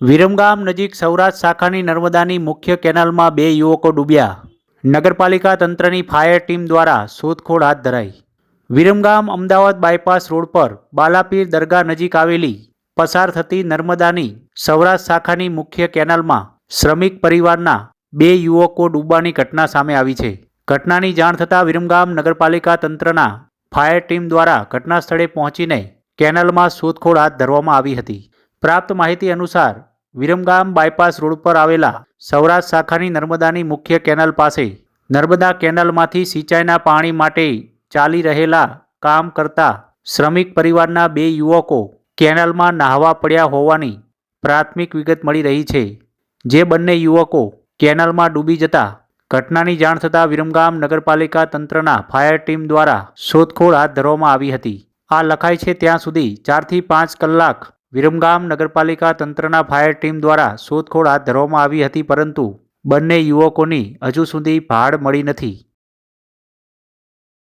વિરમગામ નજીક સૌરાષ્ટ્ર શાખાની નર્મદાની મુખ્ય કેનાલમાં બે યુવકો ડૂબ્યા. નગરપાલિકા તંત્રની ફાયર ટીમ દ્વારા શોધખોળ હાથ ધરાઈ. વિરમગામ અમદાવાદ બાયપાસ રોડ પર બાલાપીર દરગાહ નજીક આવેલી પસાર થતી નર્મદાની સૌરાષ્ટ્ર શાખાની મુખ્ય કેનાલમાં શ્રમિક પરિવારના બે યુવકો ડૂબવાની ઘટના સામે આવી છે. ઘટનાની જાણ થતાં વિરમગામ નગરપાલિકા તંત્રના ફાયર ટીમ દ્વારા ઘટના સ્થળે પહોંચીને કેનાલમાં શોધખોળ હાથ ધરવામાં આવી હતી. પ્રાપ્ત માહિતી અનુસાર, વિરમગામ બાયપાસ રોડ પર આવેલા સૌરાષ્ટ્ર શાખાની નર્મદાની મુખ્ય કેનાલ પાસે નર્મદા કેનાલમાંથી સિંચાઈના પાણી માટે ચાલી રહેલા કામ કરતા શ્રમિક પરિવારના બે યુવકો કેનાલમાં નાહવા પડ્યા હોવાની પ્રાથમિક વિગત મળી રહી છે. જે બંને યુવકો કેનાલમાં ડૂબી જતા ઘટનાની જાણ થતાં વિરમગામ નગરપાલિકા તંત્રના ફાયર ટીમ દ્વારા શોધખોળ હાથ ધરવામાં આવી હતી. આ લખાય છે, ત્યાં સુધી ચારથી પાંચ કલાક વિરમગામ નગરપાલિકા તંત્રના ફાયર ટીમ દ્વારા શોધખોળ હાથ ધરવામાં આવી હતી, પરંતુ બંને યુવકોની હજુ સુધી ભાડ મળી નથી.